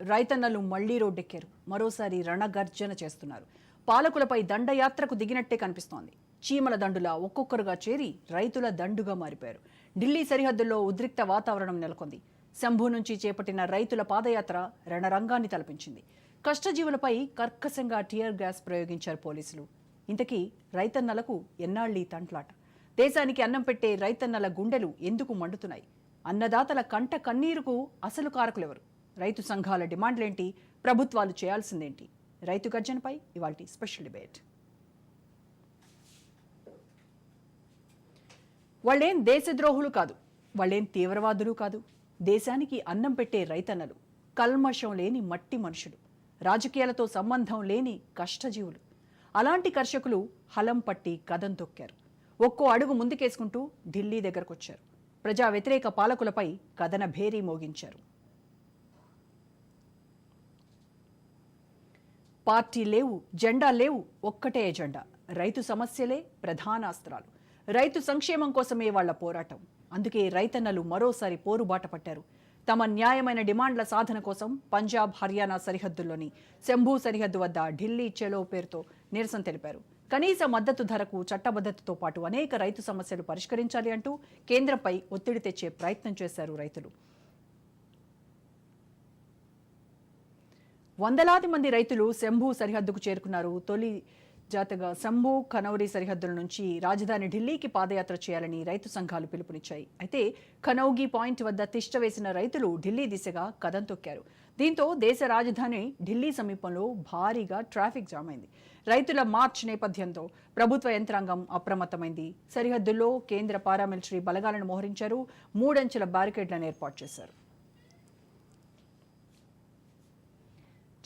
రైతన్నలు మళ్ళీ రోడ్డెక్కారు. మరోసారి రణగర్జన చేస్తున్నారు. పాలకులపై దండయాత్రకు దిగినట్టే కనిపిస్తోంది. చీమల దండులా ఒక్కొక్కరుగా చేరి రైతుల దండుగా మారిపోయారు. ఢిల్లీ సరిహద్దుల్లో ఉద్రిక్త వాతావరణం నెలకొంది. శంభు నుంచి చేపట్టిన రైతుల పాదయాత్ర రణరంగాన్ని తలపించింది. కష్టజీవులపై కర్కశంగా టియర్ గ్యాస్ ప్రయోగించారు పోలీసులు. ఇంతకీ రైతన్నలకు ఎన్నాళ్ళీ తంట్లాట దేశానికి అన్నం పెట్టే రైతన్నల గుండెలు ఎందుకు మండుతున్నాయి? అన్నదాతల కంట కన్నీరుకు అసలు కారకులెవరు? రైతు సంఘాల డిమాండ్లేంటి? ప్రభుత్వాలు చేయాల్సిందేంటి? రైతు గర్జనపై ఇవాల్టి స్పెషల్ డిబేట్. వాళ్ళేం దేశద్రోహులు కాదు వాళ్ళేం తీవ్రవాదులు కాదు. దేశానికి అన్నం పెట్టే రైతన్నలు కల్మషం లేని మట్టి మనుషులు రాజకీయాలతో సంబంధం లేని కష్టజీవులు. అలాంటి కర్షకులు హలం పట్టి కదం తొక్కారు. ఒక్కో అడుగు ముందుకేసుకుంటూ ఢిల్లీ దగ్గరకొచ్చారు. ప్రజా వ్యతిరేక పాలకులపై కథన భేరీ మోగించారు. పార్టీ లేవు జెండా లేవు ఒక్కటే ఎజెండా. రైతు సమస్యలే ప్రధాన అస్త్రాలు. రైతు సంక్షేమం కోసమే వాళ్ళ పోరాటం. అందుకే రైతన్నలు మరోసారి పోరుబాట పట్టారు. తమ న్యాయమైన డిమాండ్ల సాధన కోసం పంజాబ్ హర్యానా సరిహద్దుల్లోని శంభూ సరిహద్దు వద్ద ఢిల్లీ చెలో పేరుతో నిరసన తెలిపారు. కనీస మద్దతు ధరకు చట్టబద్ధతతో పాటు అనేక రైతు సమస్యలు పరిష్కరించాలి అంటూ కేంద్రంపై ఒత్తిడి తెచ్చే ప్రయత్నం చేశారు రైతులు. వందలాది మంది రైతులు శంభు సరిహద్దుకు చేరుకున్నారు. తొలి జాతగా శంభు ఖనౌరి సరిహద్దుల నుంచి రాజధాని ఢిల్లీకి పాదయాత్ర చేయాలని రైతు సంఘాలు పిలుపునిచ్చాయి. అయితే ఖనౌగి పాయింట్ వద్ద తిష్ట వేసిన రైతులు ఢిల్లీ దిశగా కదం తొక్కారు. దీంతో దేశ రాజధాని ఢిల్లీ సమీపంలో భారీగా ట్రాఫిక్ జామ్ అయింది. రైతుల మార్చ్ నేపథ్యంతో ప్రభుత్వ యంత్రాంగం అప్రమత్తమైంది. సరిహద్దుల్లో కేంద్ర పారామిలిటరీ బలగాలను మోహరించారు. మూడంచెల బ్యారికేడ్లను ఏర్పాటు చేశారు.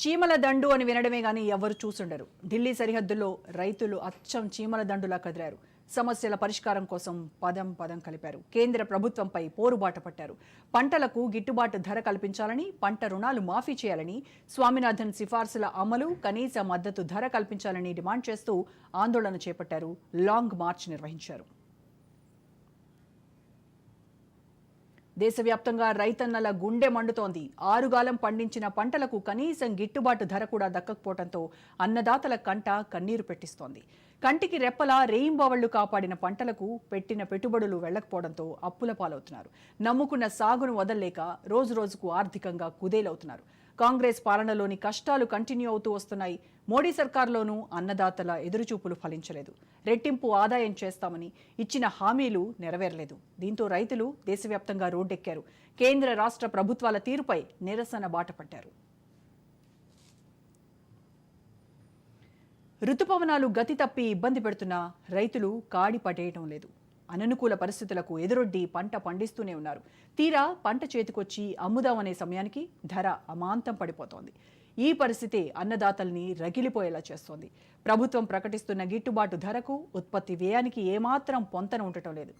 చీమల దండు అని వినడమే కానీ ఎవరు చూసుండరు. ఢిల్లీ సరిహద్దుల్లో రైతులు అచ్చం చీమల దండులా కదిలారు. సమస్యల పరిష్కారం కోసం పదం పదం కలిపారు. కేంద్ర ప్రభుత్వంపై పోరుబాట పట్టారు. పంటలకు గిట్టుబాటు ధర కల్పించాలని పంట రుణాలు మాఫీ చేయాలని స్వామినాథన్ సిఫార్సుల అమలు కనీస మద్దతు ధర కల్పించాలని డిమాండ్ చేస్తూ ఆందోళన చేపట్టారు. లాంగ్ మార్చ్ నిర్వహించారు. దేశవ్యాప్తంగా రైతన్నల గుండె మండుతోంది. ఆరుగాలం పండించిన పంటలకు కనీసం గిట్టుబాటు ధర కూడా దక్కకపోవడంతో అన్నదాతల కంట కన్నీరు పెట్టిస్తోంది. కంటికి రెప్పలా రేయింబవళ్ళు కాపాడిన పంటలకు పెట్టిన పెట్టుబడులు వెళ్ళకపోవడంతో అప్పుల పాలవుతున్నారు. నమ్ముకున్న సాగును వదల్లేక రోజు రోజుకు ఆర్థికంగా కుదేలవుతున్నారు. కాంగ్రెస్ పాలనలోని కష్టాలు కంటిన్యూ అవుతూ వస్తున్నాయి. మోడీ సర్కార్లోనూ అన్నదాతల ఎదురుచూపులు ఫలించలేదు. రెట్టింపు ఆదాయం చేస్తామని ఇచ్చిన హామీలు నెరవేరలేదు. దీంతో రైతులు దేశవ్యాప్తంగా రోడ్డెక్కారు. కేంద్ర రాష్ట్ర ప్రభుత్వాల తీరుపై నిరసన బాటపట్టారు ఋతుపవనాలు గతి తప్పి ఇబ్బంది పెడుతున్నా రైతులు కాడి పడేయటం లేదు. అననుకూల పరిస్థితులకు ఎదురొడ్డి పంట పండిస్తూనే ఉన్నారు. తీరా పంట చేతికొచ్చి అమ్ముదామనే సమయానికి ధర అమాంతం పడిపోతోంది. ఈ పరిస్థితి అన్నదాతల్ని రగిలిపోయేలా చేస్తోంది. ప్రభుత్వం ప్రకటిస్తున్న గిట్టుబాటు ధరకు ఉత్పత్తి వ్యయానికి ఏమాత్రం పొంతన ఉండటం లేదు.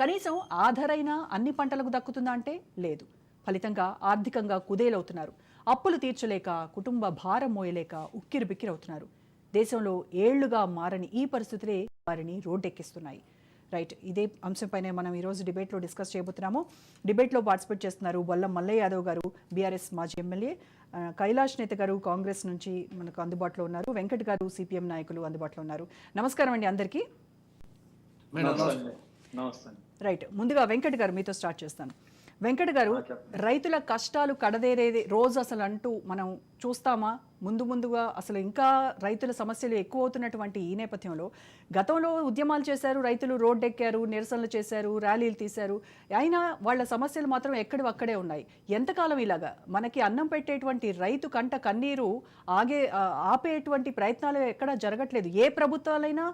కనీసం ఆ ధరైనా అన్ని పంటలకు దక్కుతుందా అంటే లేదు. ఫలితంగా ఆర్థికంగా కుదేలవుతున్నారు. అప్పులు తీర్చలేక కుటుంబ భారం మోయలేక ఉక్కిరిబిక్కిరవుతున్నారు. దేశంలో ఏళ్ళుగా మారని ఈ పరిస్థితులే వారిని రోడ్డెక్కిస్తున్నాయి. రైట్ ఇదే అంశంపైనే మనం ఈరోజు డిబేట్లో డిస్కస్ చేయబోతున్నాము. డిబేట్లో పార్టిసిపేట్ చేస్తున్నారు బొల్లం మల్లయ్య యాదవ్ గారు బీఆర్ఎస్ మాజీ ఎమ్మెల్యే. కైలాష్ నేత గారు కాంగ్రెస్ నుంచి మనకు అందుబాటులో ఉన్నారు. వెంకట్ గారు సిపిఎం నాయకులు అందుబాటులో ఉన్నారు. నమస్కారం అండి అందరికీ. రైట్ ముందుగా వెంకట్ గారు మీతో స్టార్ట్ చేస్తాను. వెంకట్ గారు రైతుల కష్టాలు కడదేరేది రోజు అసలు అంటూ మనం చూస్తామా? ముందు ముందుగా అసలు ఇంకా రైతుల సమస్యలు ఎక్కువ అవుతున్నటువంటి ఈ నేపథ్యంలో గతంలో ఉద్యమాలు చేశారు రైతులు రోడ్డెక్కారు నిరసనలు చేశారు ర్యాలీలు తీశారు. అయినా వాళ్ళ సమస్యలు మాత్రం ఎక్కడి అక్కడే ఉన్నాయి. ఎంతకాలం ఇలాగా? మనకి అన్నం పెట్టేటువంటి రైతు కంట కన్నీరు ఆగే ఆపేటువంటి ప్రయత్నాలు ఎక్కడా జరగట్లేదు. ఏ ప్రభుత్వాలైనా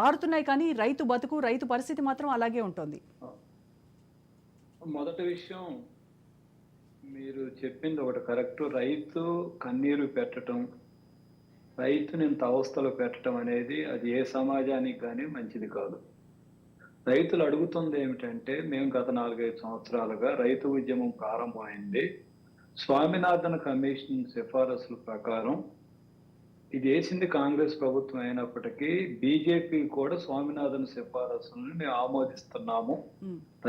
మారుతున్నాయి కానీ రైతు బతుకు రైతు పరిస్థితి మాత్రం అలాగే ఉంటుంది. మొదటి విషయం మీరు చెప్పింది ఒకటి కరెక్ట్. రైతు కన్నీరు పెట్టడం రైతుని ఇంత అవస్థలు పెట్టడం అనేది అది ఏ సమాజానికి కానీ మంచిది కాదు. రైతులు అడుగుతుంది ఏమిటంటే మేము గత నాలుగైదు సంవత్సరాలుగా రైతు ఉద్యమం ప్రారంభమైంది. స్వామినాథన్ కమిషన్ సిఫారసుల ప్రకారం ఇది వేసింది కాంగ్రెస్ ప్రభుత్వం అయినప్పటికీ బీజేపీ కూడా స్వామినాథన్ సిఫారసులను మేము ఆమోదిస్తున్నాము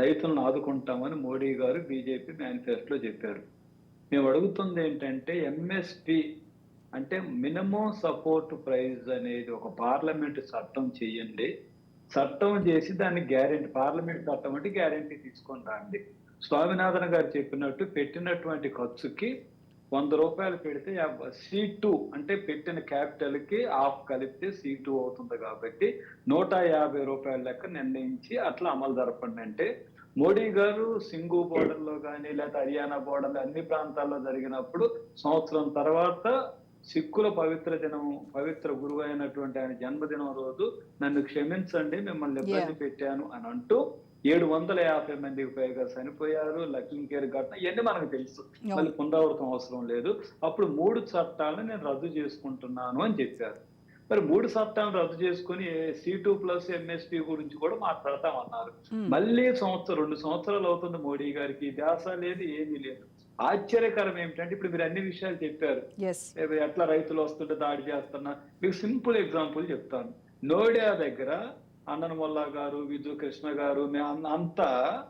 రైతులను ఆదుకుంటామని మోడీ గారు బీజేపీ మేనిఫెస్టోలో చెప్పారు. మేము అడుగుతుంది ఏంటంటే ఎంఎస్పి అంటే మినిమం సపోర్ట్ ప్రైస్ అనేది ఒక పార్లమెంట్ చట్టం చేయండి. చట్టం చేసి దాన్ని గ్యారెంటీ పార్లమెంట్ చట్టం అంటే గ్యారెంటీ తీసుకొని రండి. స్వామినాథన్ గారు చెప్పినట్టు పెట్టినటువంటి ఖర్చుకి వంద రూపాయలు పెడితే సి టూ అంటే పెట్టిన క్యాపిటల్కి ఆఫ్ కలిపితే సి టూ అవుతుంది కాబట్టి నూట యాభై రూపాయల లెక్క నిర్ణయించి అట్లా అమలు జరపండి అంటే మోడీ గారు సింగు బోర్డర్లో కానీ లేదా హర్యానా బోర్డర్ అన్ని ప్రాంతాల్లో జరిగినప్పుడు సంవత్సరం తర్వాత సిక్కుల పవిత్ర దినం పవిత్ర గురువు అయినటువంటి ఆయన జన్మదినం రోజు నన్ను క్షమించండి మిమ్మల్ని ఇబ్బంది పెట్టాను అని అంటూ ఏడు వందల యాభై మందికి పైగా చనిపోయారు లక్ష్మీ కేర్ ఘటన ఇవన్నీ మనకు తెలుసు. మళ్ళీ పునరావృతం అవసరం లేదు. అప్పుడు మూడు చట్టాలను నేను రద్దు చేసుకుంటున్నాను అని చెప్పారు. మరి మూడు చట్టాలను రద్దు చేసుకుని సి టూ ప్లస్ ఎంఎస్పీ గురించి కూడా మాట్లాడతామన్నారు. మళ్ళీ సంవత్సరం రెండు సంవత్సరాలు అవుతుంది మోడీ గారికి. ధ్యాస లేదు ఏమీ లేదు. ఆశ్చర్యకరం ఏమిటంటే ఇప్పుడు మీరు అన్ని విషయాలు చెప్పారు. ఎట్లా రైతులు వస్తుంటే దాడి చేస్తున్నా. మీకు సింపుల్ ఎగ్జాంపుల్ చెప్తాను. నోయిడా దగ్గర అన్నన్ మొల్లా గారు విజు కృష్ణ గారు అంతా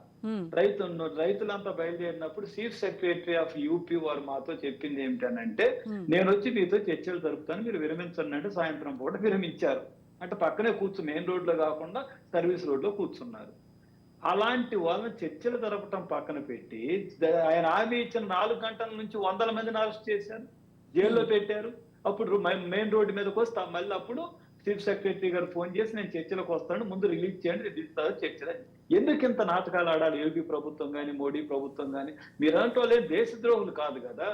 రైతు రైతులంతా బయలుదేరినప్పుడు చీఫ్ సెక్రటరీ ఆఫ్ యూపీ వారు మాతో చెప్పింది ఏమిటనంటే నేను వచ్చి మీతో చర్చలు జరుపుతాను మీరు విరమించండి అంటే సాయంత్రం పూట విరమించారు. అంటే పక్కనే కూర్చు మెయిన్ రోడ్లో కాకుండా సర్వీస్ రోడ్లో కూర్చున్నారు. అలాంటి వాళ్ళని చర్చలు జరపటం పక్కన పెట్టి ఆయన హామీ ఇచ్చిన నాలుగు గంటల నుంచి వందల మందిని అరెస్ట్ చేశారు. జైల్లో పెట్టారు. అప్పుడు మెయిన్ రోడ్డు మీదకి వస్తా మళ్ళీ అప్పుడు చీఫ్ సెక్రటరీ గారు ఫోన్ చేసి నేను చర్చలకు వస్తాను ముందు రిలీజ్ చేయండి రిలీజ్ తర్వాత చర్చలు ఎందుకు ఇంత నాటకాలు ఆడాలి? యోగి ప్రభుత్వం కానీ మోడీ ప్రభుత్వం కానీ మీరంటే వాళ్ళే దేశద్రోహులు కాదు కదా.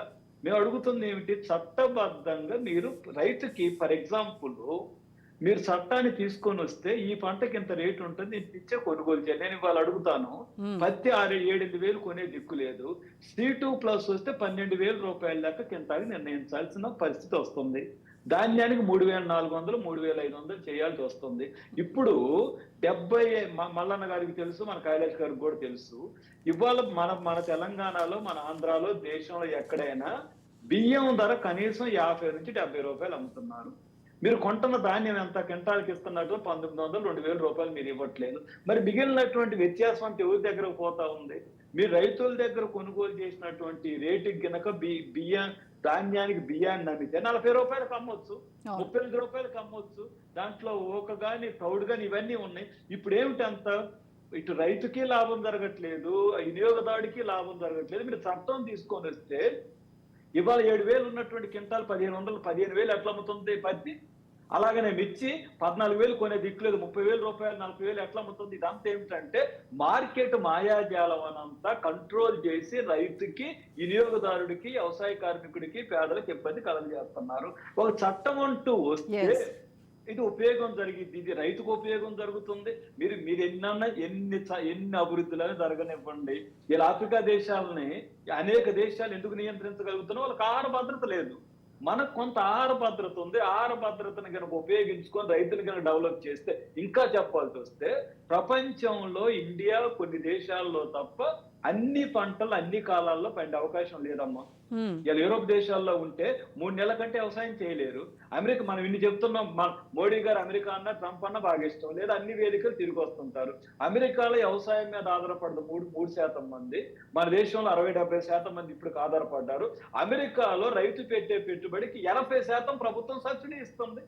మేము అడుగుతుంది ఏమిటి? చట్టబద్ధంగా మీరు రైతుకి ఫర్ ఎగ్జాంపుల్ మీరు చట్టాన్ని తీసుకొని వస్తే ఈ పంటకి ఇంత రేటు ఉంటుంది నేను ఇచ్చే కొనుగోలు చేయాలి నేను ఇవాళ అడుగుతాను పత్తి ఆరు ఏడెనిమిది వేలు కొనే దిక్కు లేదు. సి టూ ప్లస్ వస్తే పన్నెండు వేల రూపాయల దాకా కింటాకి నిర్ణయించాల్సిన పరిస్థితి వస్తుంది. ధాన్యానికి మూడు వేల నాలుగు వందలు మూడు వేల ఐదు వందలు చేయాల్సి వస్తుంది. ఇప్పుడు డెబ్బై మ- మల్లన్న గారికి తెలుసు మన కైలాష్ గారికి కూడా తెలుసు. ఇవాళ మన మన తెలంగాణలో మన ఆంధ్రాలో దేశంలో ఎక్కడైనా బియ్యం ధర కనీసం యాభై నుంచి డెబ్బై రూపాయలు అమ్ముతున్నారు. మీరు కొంటున్న ధాన్యం ఎంత? క్వింటాల్కి ఇస్తున్నట్లు పంతొమ్మిది వందలు రెండు వేల రూపాయలు మీరు ఇవ్వట్లేదు. మరి మిగిలినటువంటి వ్యత్యాసం అంతా ఎవరి దగ్గర పోతా ఉంది? మీరు రైతుల దగ్గర కొనుగోలు చేసినటువంటి రేటుకి గినక బి బియ్యం ధాన్యానికి బియ్యాన్ని అమ్మితే నలభై రూపాయలకు అమ్మొచ్చు. ముప్పై ఐదు రూపాయలకు అమ్మొచ్చు. దాంట్లో ఓక గాని ప్రౌడ్ గాని ఇవన్నీ ఉన్నాయి. ఇప్పుడు ఏమిటి అంత? ఇటు రైతుకి లాభం జరగట్లేదు వినియోగదారుడికి లాభం జరగట్లేదు. మీరు చట్టం తీసుకొని వస్తే ఇవాళ ఏడు వేలు ఉన్నటువంటి క్వింటాల్ పదిహేను వందలు పదిహేను వేలు ఎట్లా అమ్ముతుంది? పత్తి అలాగనే మిర్చి పద్నాలుగు వేలు కొనే దిక్కులేదు ముప్పై వేల రూపాయలు నలభై వేలు ఎట్లా అమ్ముతుంది? ఇదంతా ఏమిటంటే మార్కెట్ మాయాజాలం అనంతా కంట్రోల్ చేసి రైతుకి వినియోగదారుడికి వ్యవసాయ కార్మికుడికి పేదలకు ఇబ్బంది కలగజేస్తున్నారు. ఒక చట్టం అంటూ వస్తే. ఇది ఉపయోగం జరిగింది ఇది రైతుకు ఉపయోగం జరుగుతుంది. మీరు మీరు ఎన్నన్నా ఎన్ని చ- ఎన్ని అభివృద్ధులను జరగనివ్వండి. ఇలా ఆఫ్రికా దేశాలని అనేక దేశాలు ఎందుకు నియంత్రించగలుగుతున్నా వాళ్ళకి ఆహార భద్రత లేదు. మనకు కొంత ఆహార భద్రత ఉంది. ఆహార భద్రతను కనుక ఉపయోగించుకొని రైతుని కనుక డెవలప్ చేస్తే ఇంకా చెప్పాల్సి వస్తే ప్రపంచంలో ఇండియా కొన్ని దేశాల్లో తప్ప అన్ని పంటలు అన్ని కాలాల్లో పండే అవకాశం లేదమ్మా. ఇలా యూరోప్ దేశాల్లో ఉంటే మూడు నెలల కంటే వ్యవసాయం చేయలేరు. అమెరికా మనం ఇన్ని చెప్తున్నాం మోడీ గారు అమెరికా అన్న ట్రంప్ అన్న బాగా ఇష్టం. లేదా అన్ని వేదికలు తిరిగి వస్తుంటారు. అమెరికాలో వ్యవసాయం మీద ఆధారపడదు మూడు మూడు శాతం మంది. మన దేశంలో అరవై డెబ్బై శాతం మంది ఇప్పుడు ఆధారపడ్డారు. అమెరికాలో రైతు పెట్టే పెట్టుబడికి ఎనభై శాతం ప్రభుత్వం సబ్సిడీ ఇస్తుంది.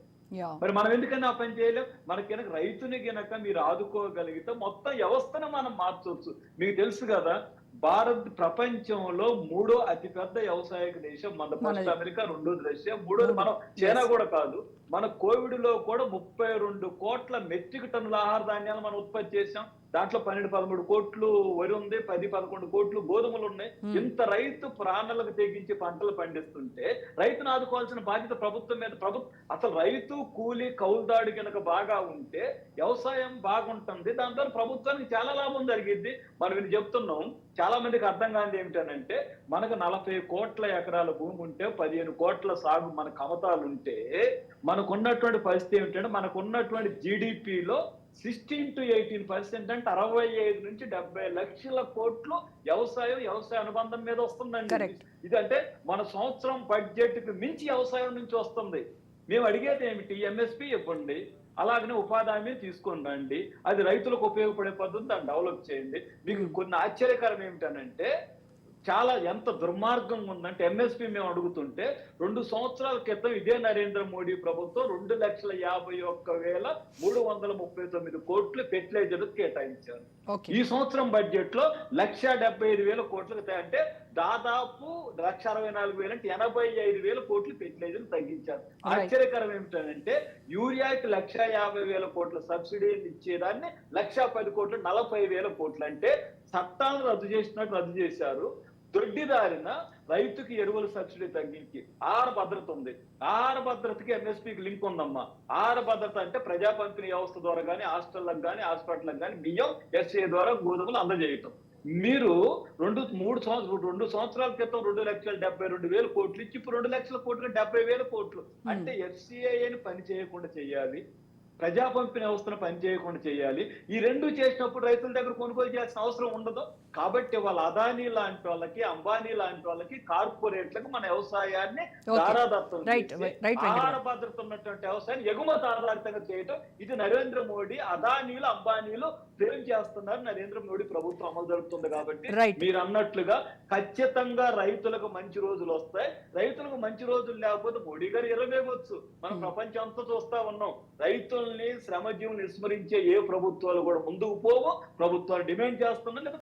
మరి మనం ఎందుకని ఆ పని చేయలేం? మనకి కనుక రైతుని గనక మీరు ఆదుకోగలిగితే మొత్తం వ్యవస్థను మనం మార్చవచ్చు మీకు తెలుసు కదా భారత్ ప్రపంచంలో మూడో అతిపెద్ద వ్యవసాయక దేశం. మన ఫస్ట్. అమెరికా రెండోది రష్యా మూడోది మనం చైనా కూడా కాదు. మన కోవిడ్లో కూడా ముప్పై రెండు కోట్ల మెట్రిక్ టన్నుల ఆహార ధాన్యాలు మనం ఉత్పత్తి చేశాం. దాంట్లో పన్నెండు పదమూడు కోట్లు వరి ఉంది పది పదకొండు కోట్లు గోధుమలు ఉన్నాయి. ఇంత రైతు ప్రాణాలకు తెగించి పంటలు పండిస్తుంటే రైతును ఆదుకోవాల్సిన బాధ్యత ప్రభుత్వం మీద ప్రభుత్వం అసలు రైతు కూలి కౌలుదాడి కనుక బాగా ఉంటే వ్యవసాయం బాగుంటుంది. దాని ద్వారా ప్రభుత్వానికి చాలా లాభం జరిగిద్ది. మనం ఇది చెప్తున్నాం చాలా మందికి అర్థం కానిది ఏమిటనంటే మనకు నలభై కోట్ల ఎకరాల భూమి ఉంటే పదిహేను కోట్ల సాగు మన కమతాలు ఉంటే మనకు ఉన్నటువంటి పరిస్థితి ఏమిటంటే మనకు ఉన్నటువంటి జీడిపిలో సిక్స్టీన్ టు ఎయిటీన్ పర్సెంట్ అంటే అరవై ఐదు నుంచి డెబ్బై లక్షల కోట్లు వ్యవసాయం వ్యవసాయ అనుబంధం మీద వస్తుందండి. ఇది అంటే మన సంవత్సరం బడ్జెట్కి మించి వ్యవసాయం నుంచి వస్తుంది. మేము అడిగేది ఏమిటి? ఎంఎస్పి ఇవ్వండి. అలాగనే ఉపాధి హామీ తీసుకొని రండి. అది రైతులకు ఉపయోగపడే పద్ధతి దాన్ని డెవలప్ చేయండి. మీకు కొన్ని ఆశ్చర్యకరం ఏమిటనంటే చాలా ఎంత దుర్మార్గంగా ఉందంటే ఎంఎస్పి మేము అడుగుతుంటే రెండు సంవత్సరాల క్రితం ఇదే నరేంద్ర మోడీ ప్రభుత్వం రెండు లక్షల యాభై ఒక్క వేల మూడు వందల ముప్పై తొమ్మిది కోట్లు ఫెర్టిలైజర్ కేటాయించారు. ఈ సంవత్సరం బడ్జెట్లో లక్ష డెబ్బై ఐదు వేల కోట్లకు తే- అంటే దాదాపు లక్ష అరవై నాలుగు వేలు అంటే ఎనభై ఐదు వేల కోట్లు ఫెర్టిలైజర్ తగ్గించారు. ఆశ్చర్యకరం ఏమిటంటే యూరియాకి లక్ష యాభై వేల కోట్ల సబ్సిడీలు ఇచ్చేదాన్ని లక్ష పది కోట్లు నలభై వేల కోట్లు అంటే చట్టాలను రద్దు చేసినట్టు రద్దు చేశారు. దొడ్డిదారిన రైతుకి ఎరువుల సబ్సిడీ తగ్గించి ఆహార భద్రత ఉంది. ఆహార భద్రతకి ఎంఎస్పీకి లింక్ ఉందమ్మా. ఆహార భద్రత అంటే ప్రజా పంపిణీ వ్యవస్థ ద్వారా కానీ హాస్టళ్ళకు కానీ హాస్పిటల్కి కానీ బియ్యం ఎస్ఏ ద్వారా గోధుమలు అందజేయటం. మీరు రెండు మూడు సంవత్సరాలు రెండు సంవత్సరాల క్రితం రెండు లక్షల డెబ్బై రెండు వేల కోట్లు ఇచ్చి ఇప్పుడు రెండు లక్షల కోట్లు డెబ్బై వేల కోట్లు. అంటే ఎఫ్సిఐని పని చేయకుండా చేయాలి. ప్రజా పంపిణీ వ్యవస్థను పని చేయకుండా చేయాలి. ఈ రెండు చేసినప్పుడు రైతుల దగ్గర కొనుగోలు చేయాల్సిన అవసరం ఉండదు. కాబట్టి వాళ్ళ అదానీ లాంటి వాళ్ళకి అంబానీ లాంటి వాళ్ళకి కార్పొరేట్లకు మన వ్యవసాయాన్ని వెంకటరావు. ఆహార భద్రత ఉన్నటువంటి వ్యవసాయాన్ని ఎగుమతి ఆధారితంగా చేయటం ఇది నరేంద్ర మోడీ అదానీలు అంబానీలు ప్రేమ్ చేస్తున్నారు. నరేంద్ర మోడీ ప్రభుత్వం అమలు జరుగుతుంది కాబట్టి. మీరు అన్నట్లుగా ఖచ్చితంగా రైతులకు మంచి రోజులు వస్తాయి. రైతులకు మంచి రోజులు లేకపోతే మోడీ గారు ఎరవేయవచ్చు మనం ప్రపంచం అంతా చూస్తా ఉన్నాం. రైతుల్ని శ్రమజీవుని విస్మరించే ఏ ప్రభుత్వాలు కూడా ముందుకు పోవు. ప్రభుత్వాలు డిమాండ్ చేస్తున్నా